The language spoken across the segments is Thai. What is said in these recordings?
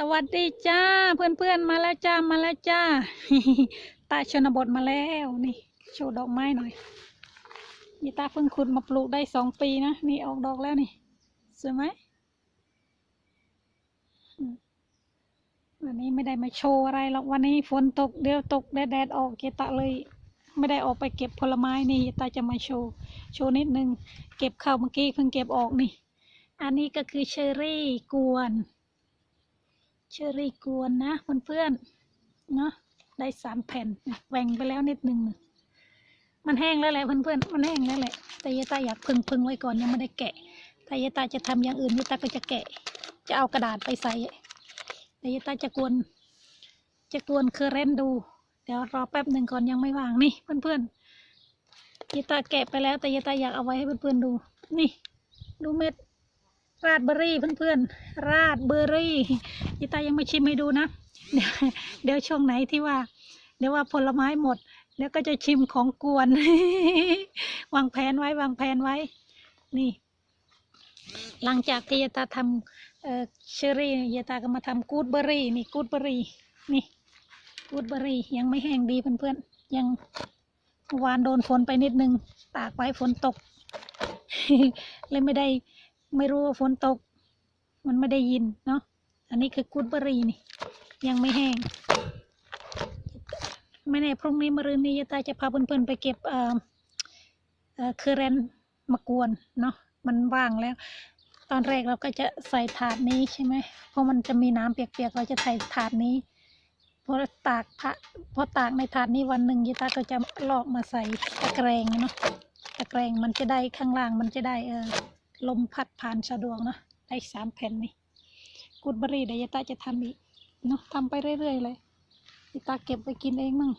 สวัสดีจ้า เพื่อนๆมาแล้วจ้ามาแล้วจ้าตาชนบทมาแล้วนี่ โชว์ดอกไม้หน่อยนี่ตาเพิ่งขุดมาปลูกได้สองปีนะนี่ออกดอกแล้วนี่สวยไหมวันนี้ไม่ได้มาโชว์อะไรหรอกวันนี้ฝนตกเดี๋ยวตกแดดแดดออกเกตาเลย ไม่ได้ออกไปเก็บผลไม้นี่ตาจะมาโชว์โชว์นิดนึงเก็บข้าวเมื่อกี้เพิ่งเก็บออกนี่ อันนี้ก็คือเชอรี่กวน เชอรี่กวนนะเพื่อนๆเนาะได้สามแผ่นแหว่งไปแล้วนิดนึงมันแห้งแล้วแหละเพื่อนๆมันแห้งแล้วแหละ แต่ยายตาอยากพึ่งพึ่งไว้ก่อนยังไม่ได้แกะ ถ้ายายตาจะทำอย่างอื่นยายตาก็จะแกะ จะเอากระดาษไปใส่แต่ยายตาจะกวน จะกวนเคอร์เรนดู เดี๋ยวรอแป๊บหนึ่งก่อนยังไม่วางนี่เพื่อนๆยายตาแกะไปแล้วแต่ยายตาอยากเอาไว้ให้เพื่อนๆดู นี่ ดูเม็ด ราดเบอรี่เพื่อนๆ ราดเบอรี่ยิตายังไม่ชิมให้ดูนะ เดี๋ยวช่วงไหนที่ว่า เดี๋ยวว่าผลไม้หมด แล้วก็จะชิมของกวน วางแผนไว้วางแผนไว้ นี่ หลังจากที่ยายตาทำเอ่อเชอรี่ยายตาก็มาทำกูดเบอรี่นี่กูดเบอรี่นี่กูดเบอรี่ยังไม่แห้งดีเพื่อนๆ ยังวานโดนฝนไปนิดนึง ตากไว้ฝนตก เลยไม่ได้ ไม่รู้ว่าฝนตก มันไม่ได้ยินเนาะอันนี้คือกุดเบอรี่นี่ ยังไม่แห้ง ไม่แน่พรุ่งนี้มะรืนนี้ยตาจะพาเพื่อนๆไปเก็บเอ่อเอ่อคือแรนมากวนเนาะมันว่างแล้ว ตอนแรกเราก็จะใส่ถาดนี้ใช่ไหมเพราะมันจะมีน้ำเปียกๆเราจะใส่ถาดนี้พอตากพระพอตากในถาดนี้วันหนึ่งยายตาก็จะลอกมาใส่ตะแกรงเนาะตะแกรงมันจะได้ข้างล่างมันจะได้เออ ลมพัดผ่านสะดวกเนะได้สามแผ่นนี่กุดบรีเดี๋ยวยายตาจะทำอีกเนาะทำไปเรื่อยๆเลยยายตาเก็บไปกินเองมั่ง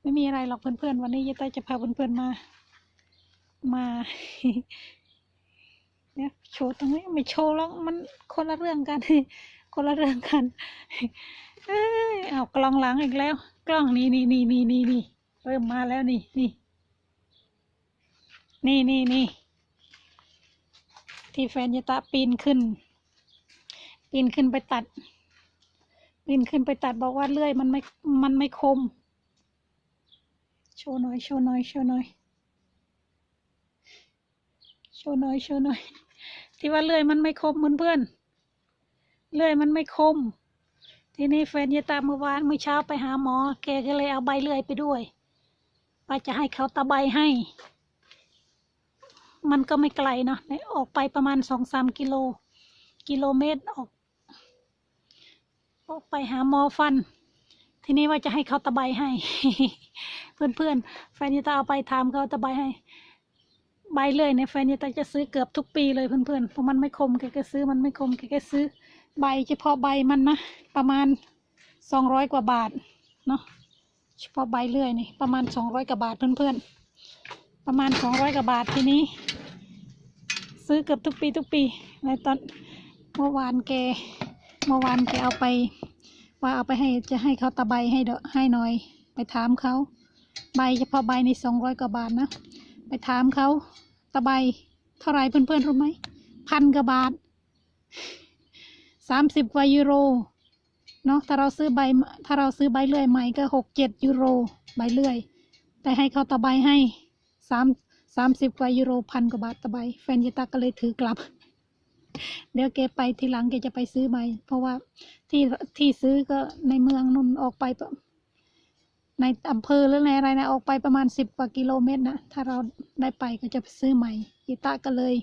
ไม่มีอะไรหรอกเพื่อนๆวันนี้ยายตาจะพาเพื่อนๆมา มาเนี่ยโชว์ตรงนี้ไม่โชว์แล้วมันคนละเรื่องกัน คนละเรื่องกันเอ้ยเอากล้องหลังอีกแล้ว กล้องนี่นี่นี่นี่นี่นี่เริ่มมาแล้วนี่นี่นี่นี่นี่ ที่แฟนยายตาปีนขึ้น ปีนขึ้นไปตัด ปีนขึ้นไปตัดบอกว่าเลื่อยมันไม่ มันไม่คม โชว์หน่อย โชว์หน่อย โชว์หน่อย โชว์หน่อย โชว์หน่อย ที่ว่าเลื่อยมันไม่คมเพื่อนเพื่อนเลื่อยมันไม่คม ทีนี้แฟนยายตาเมื่อวานเมื่อเช้าไปหาหมอ แกก็เลยเอาใบเลื่อยไปด้วยว่าจะให้เขาตะใบให้ มันก็ไม่ไกลเนาะออกไปประมาณสองสามกิโล กิโลเมตรออกออกไปหาหมอฟัน ทีนี้ว่าจะให้เขาตะไบให้ เพื่อนเพื่อนๆแฟนยตาเอาไปทำเขาตะไบให้ ใบเลยเนี่ยแฟนยตาจะซื้อเกือบทุกปีเลยเพื่อนเพื่อนๆเพราะมันไม่คมแกก็ซื้อมันไม่คมแกก็ซื้อ ใบเฉพาะใบมันนะประมาณสองร้อยกว่าบาทเนาะเฉพาะใบเลื่อยนี่ประมาณสองร้อยกว่าบาทเพื่อนเพื่อนๆประมาณสองร้อยกว่าบาททีนี้ ซื้อเกือบทุกปีทุกปีในตอนเมื่อวานแกเมื่อวานแกเอาไป ว่าเอาไปให้จะให้เขาตะใบให้เดอให้หน่อย ไปถามเขา ใบเฉพาะใบในสองร้อยกว่าบาทนะ ไปถามเขาตะใบเท่าไรเพื่อนๆรู้ไหมพันกว่าบาทสามสิบกว่ายูโรเนาะถ้าเราซื้อใบถ้าเราซื้อใบเลื่อยใหม่ก็หกเจ็ดยูโรใบเลื่อย แต่ให้เขาตะใบให้สาม สามสิบกว่ายูโรพันกว่าบาทตะใบ แฟนยายตาก็เลยถือกลับ เดี๋ยวแกไปทีหลังแกจะไปซื้อใบเพราะว่าที่ที่ซื้อก็ในเมืองนุ่นออกไป ในอำเภอหรือในอะไรนะออกไปประมาณสิบกว่ากิโลเมตรนะถ้าเราได้ไปก็จะไปซื้อใหม่ยายตาก็เลย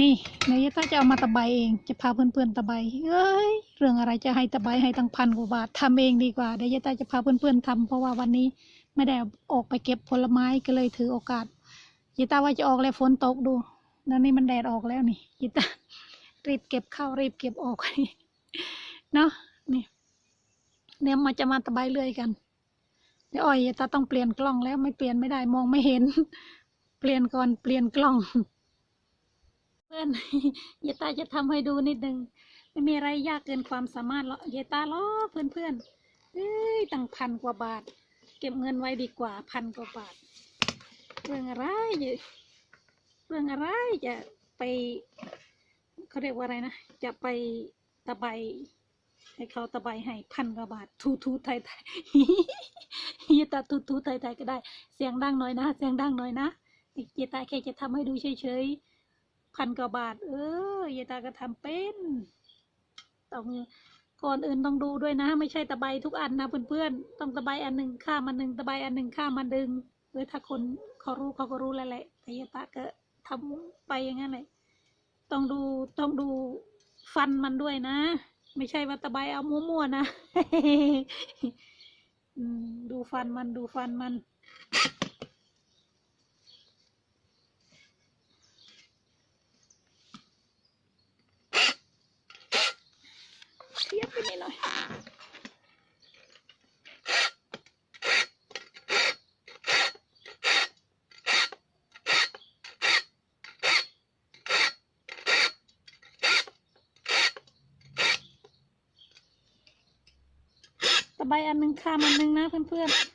นี่เดี๋ยวยตาจะเอามาตะใบเอง จะพาเพื่อนๆตะใบเอ้ยเรื่องอะไรจะให้ตะใบให้ตั้งพันกว่าบาททำเองดีกว่าเดี๋ยวยตาจะพาเพื่อนๆทำเพราะว่าวันนี้ ไม่ได้ออกไปเก็บผลไม้ก็เลยถือโอกาสยิตาว่าจะออกแล้วฝนตกดูแล้วนี่มันแดดออกแล้วนี่ยิตารีบเก็บเข้ารีบเก็บออกนี่เนาะนี่เดี๋ยวมาจะมาตะไบเรื่อยกันเดี๋ยวอ้อยยิตาต้องเปลี่ยนกล้องแล้วไม่เปลี่ยนไม่ได้มองไม่เห็น เปลี่ยนก่อนเปลี่ยนกล้อง เพื่อนยิตาจะทำให้ดูนิดนึงไม่มีอะไรยากเกินความสามารถหรอกยิตาล้อเพื่อนเพื่อนเอ้ยตั้งพันกว่าบาท ก็บเงินไว้ดีกว่าพันกว่าบาท เรื่องอะไรอยู่เรื่องอะไรจะไปเขาเรียกว่าอะไรนะ จะไปตะไบให้เขาตะไบให้พันกว่าบาท ทูทูไทยไทยเยตาทูทูไทยไทยก็ได้ เสียงดังหน่อยนะ เสียงดังหน่อยนะเยตาแค่จะทำให้ดูเฉยๆพันกว่าบาท เออเยตาก็ทำเป็นต้อง ก่อนอื่นต้องดูด้วยนะ ไม่ใช่ตะไบทุกอันนะเพื่อนๆต้องตะไบอันหนึ่งข้ามอันหนึ่งตะไบอันหนึ่งข้ามอันดึงหรือถ้าคนเขารู้เขาก็รู้แล้วแหละแต่เยตาก็ทำไปอย่างนั้นเลยต้องดูต้องดูฟันมันด้วยนะ ไม่ใช่ว่าตะไบเอามั่วๆนะดูฟันมันดูฟันมัน เทียบไปนิดหน่อย ใบอันหนึ่งข้ามอันหนึ่งนะเพื่อนๆ เ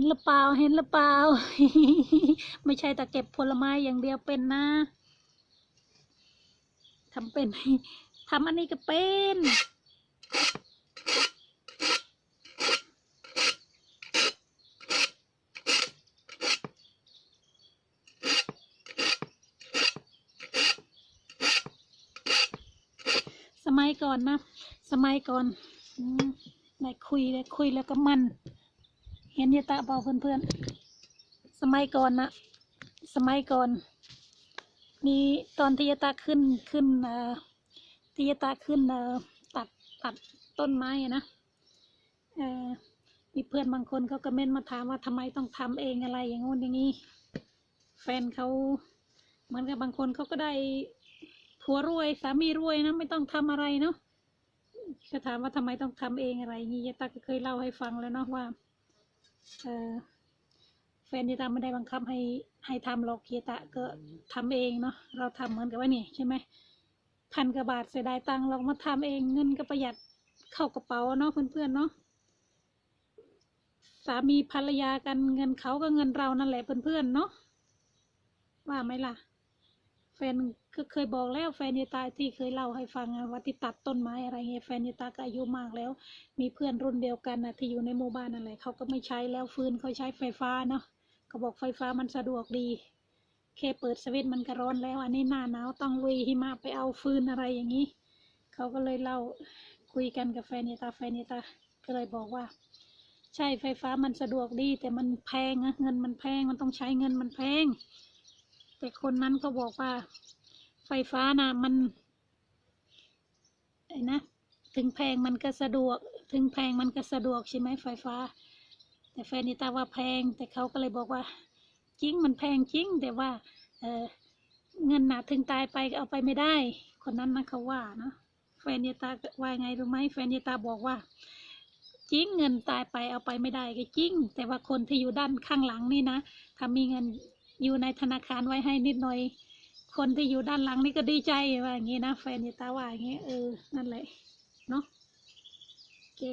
ห็นหรือเปล่า เห็นหรือเปล่า ไม่ใช่แต่เก็บผลไม้อย่างเดียวเป็นนะทำเป็นทำอันนี้ก็เป็นสมัยก่อนนะ สมัยก่อนได้คุยได้คุยแล้วก็มัน เห็นยายตาเปล่าเพื่อนๆ สมัยก่อนนะสมัยก่อน มีตอนที่ยายตาขึ้นขึ้นเอ่อที่ยายตาขึ้นเอ่อตัดตัดต้นไม้อะนะเอ่อมีเพื่อนบางคนเขาก็เม้นมาถามว่าทำไมต้องทำเองอะไรอย่างงู้นอย่างนี้ แฟนเขาเหมือนกับบางคนเขาก็ได้ผัวรวยสามีรวยนะไม่ต้องทำอะไรเนาะก็ถามว่าทำไมต้องทำเองอะไรอย่างนี้ยายตาก็เคยเล่าให้ฟังแล้วเนาะว่า เออแฟนยายตาไม่ได้บังคับให้ให้ทำหรอกยายตาก็ทำเองเนาะเราทำเหมือนกับว่านี่ใช่ไหมพันกว่าบาทเสียดายตังค์เรามาทำเองเงินก็ประหยัดเข้ากระเป๋าเนาะเพื่อนๆเนาะสามีภรรยากันเงินเขาก็เงินเรานั่นแหละเพื่อนๆเนาะว่าไหมล่ะ แฟนก็เคยบอกแล้วแฟนยายตาที่เคยเล่าให้ฟังอะว่าที่ตัดต้นไม้อะไรเงี้ยแฟนยายตาก็อายุมากแล้ว มีเพื่อนรุ่นเดียวกันนะที่อยู่ในหมู่บ้านอะไรเขาก็ไม่ใช้แล้วฟืนเขาใช้ไฟฟ้าเนาะเขาบอกไฟฟ้ามันสะดวกดีแค่เปิดสวิตช์มันก็ร้อนแล้ว อันนี้หน้าหนาวต้องลุยหิมะไปเอาฟืนอะไรอย่างนี้เขาก็เลยเล่าคุยกันกับแฟนยายตาแฟนยายตาก็เลยบอกว่า ใช่ไฟฟ้ามันสะดวกดี แต่มันแพงนะเงินมันแพงมันต้องใช้เงินมันแพง แต่คนนั้นก็บอกว่า ไฟฟ้านะมันไอ้นะถึงแพงมันก็สะดวก ถึงแพงมันก็สะดวกใช่ไหมไฟฟ้า แต่แฟนนิตาว่าแพง แต่เขาก็เลยบอกว่า จริงมันแพงจริง แต่ว่าเออเงินหนาถึงตายไปก็เอาไปไม่ได้ คนนั้นนะเขาว่านะแฟนนิตาว่าไงรู้ไหมแฟนนิตาบอกว่าจริงเงินตายไปเอาไปไม่ได้ก็จริง แต่ว่าคนที่อยู่ด้านข้างหลังนี่นะถ้ามีเงิน อยู่ในธนาคารไว้ให้นิดหน่อย คนที่อยู่ด้านหลังนี่ก็ดีใจว่าอย่างนี้นะแฟนนิตาว่าอย่างนี้เออนั่นแหละเนาะเก๊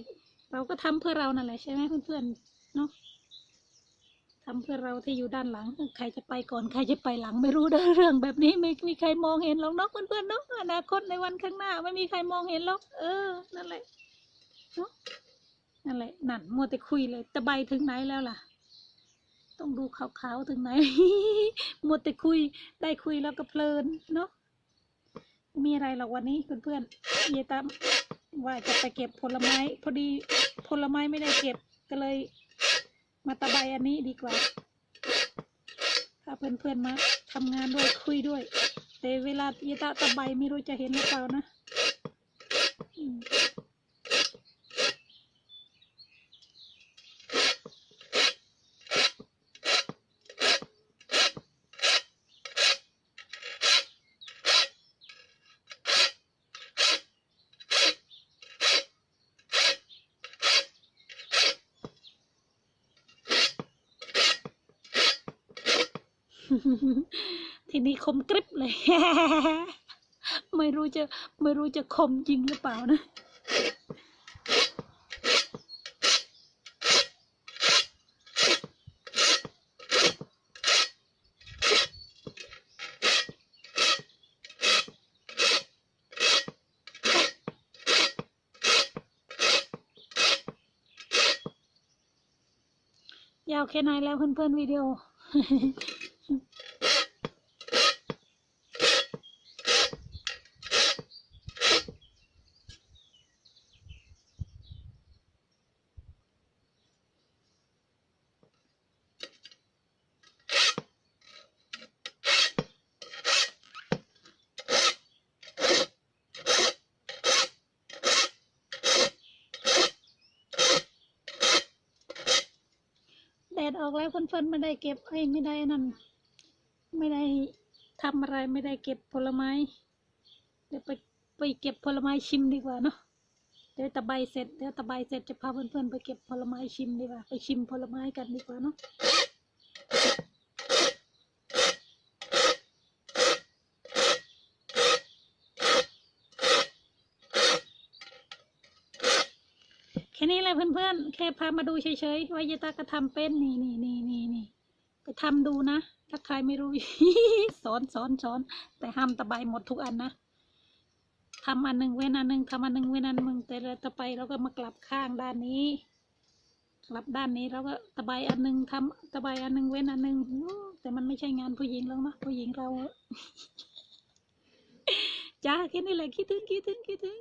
เราก็ทำเพื่อเรานั่นแหละใช่ไหมเพื่อนๆเนาะทำเพื่อเราที่อยู่ด้านหลัง ใครจะไปก่อนใครจะไปหลังไม่รู้เด้อเรื่องแบบนี้ไม่มีใครมองเห็นหรอกเนาะเพื่อนๆเนาะอนาคตในวันข้างหน้า ไม่มีใครมองเห็นหรอกเออ นั่นแหละเนาะนั่นแหละนั่นมัวแต่คุยเลยตะใบถึงไหนแล้วล่ะ ต้องดูขาวๆถึงไหน หมดแต่คุยได้คุยแล้วก็เพลินเนาะมีอะไรหรอกวันนี้เพื่อนๆเยตามว่าจะไปเก็บผลไม้ พอดีผลไม้ไม่ได้เก็บก็เลย มาตะไบอันนี้ดีกว่า ถ้าเพื่อนๆมาทำงานด้วยคุยด้วย แต่เวลาเยตาตะไบไม่รู้จะเห็นหรือเปล่านะ ทีนี้คมกริบเลย ไม่รู้จะไม่รู้จะคมจริงหรือเปล่านะยาวแค่ไหนแล้วเพื่อนๆวิดีโอ ออกแล้วเพื่อนๆไม่ได้เก็บเอ้ยไม่ได้นั่น ไม่ได้ทำอะไรไม่ได้เก็บผลไม้ เดี๋ยวไปไปเก็บผลไม้ชิมดีกว่าเนาะเดี๋ยวตะไบเสร็จเดี๋ยวตะไบเสร็จจะพาเพื่อนๆไปเก็บผลไม้ชิมดีกว่า ไปชิมผลไม้กันดีกว่าเนาะ ค่นี้แหละเพื่อนๆ แค่พามาดูเฉยๆว่ายายตาก็ทำเป็นนี่นี่นี่นี่นี่ไปทำดูนะ ถ้าใครไม่รู้ สอนสอนสอนแต่ห้ามตะไบหมดทุกอันนะทำอันหนึ่งเว้นอันหนึ่งทำอันหนึ่งเว้นอันหนึ่งแต่เราต่อไปเราก็มากลับข้างด้านนี้ กลับด้านนี้เราก็ตะไบอันหนึ่งทำตะไบอันหนึ่งเว้นอันหนึ่งแต่มันไม่ใช่งานผู้หญิงแล้วนะผู้หญิงเราจ้าแค่นี้แหละคิดถึงคิดถึงคิดถึง